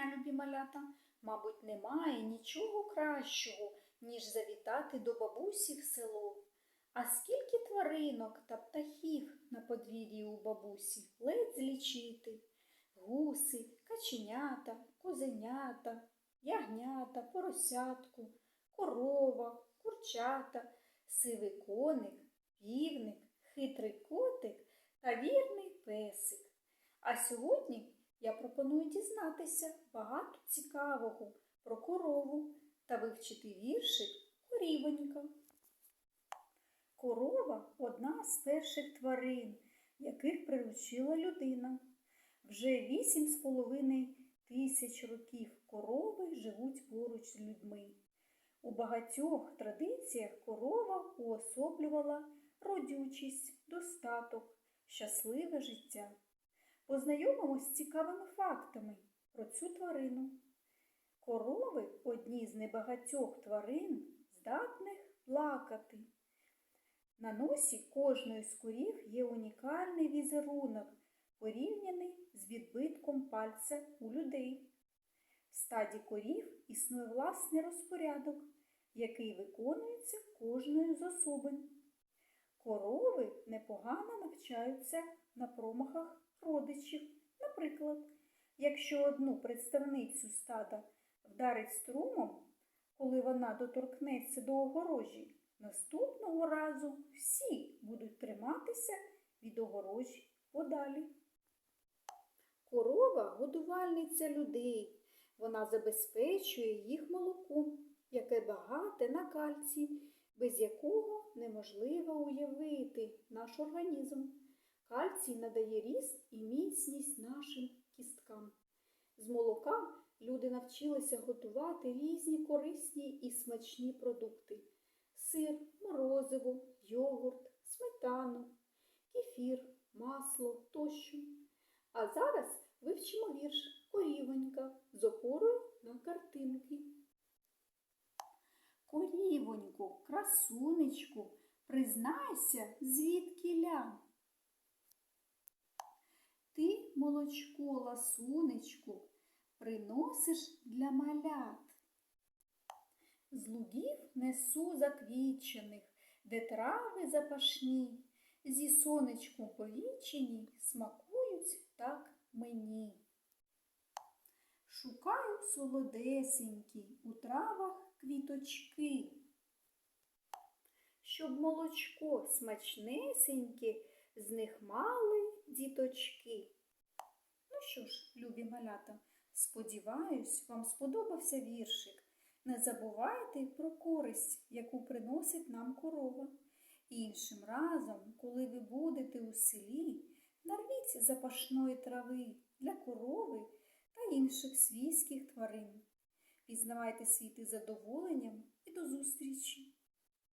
дня, любі малята! Мабуть, немає нічого кращого, ніж завітати до бабусі в село. А скільки тваринок та птахів на подвір'ї у бабусі ледь злічити. Гуси, каченята, козенята, ягнята, поросятку, корова, курчата, сивий коник, півник, хитрий котик та вірний песик. А сьогодні я пропоную дізнатися багато цікавого про корову та вивчити віршик Корівонька. Корова одна з перших тварин, яких приручила людина. Вже вісім з половиною тисяч років корови живуть поруч з людьми. У багатьох традиціях корова уособлювала родючість, достаток, щасливе життя. Познайомимось з цікавими фактами про цю тварину. Корови одні з небагатьох тварин, здатних плакати. На носі кожної з корів є унікальний візерунок, порівняний з відбитком пальця у людей. В стаді корів існує власний розпорядок, який виконується кожною з особин. Корови непогано навчаються на промахах родичів. Наприклад, якщо одну представницю стада вдарить струмом, коли вона доторкнеться до огорожі, наступного разу всі будуть триматися від огорожі подалі. Корова годувальниця людей. Вона забезпечує їх молоком, яке багате на кальцій, без якого неможливо уявити наш організм. Кальцій надає ріст і міцність нашим кісткам. З молока люди навчилися готувати різні корисні і смачні продукти сир, морозиво, йогурт, сметану, кефір, масло тощо. А зараз вивчимо вірш Корівонька з опорою на картинки. Корівонько, красунечку, признайся, звідки ля. Ти, молочко, ласунечку, приносиш для малят. З лугів несу заквічених, де трави запашні, зі сонечком повічені смакують так мені. Шукаю солодесенькі у травах квіточки, щоб молочко смачнесеньке з них мали діточки. Ну що ж, любі малята, сподіваюсь, вам сподобався віршик. Не забувайте про користь, яку приносить нам корова. Іншим разом, коли ви будете у селі, нарвіть запашної трави для корови та інших свійських тварин. Пізнавайте світ із задоволенням і до зустрічі!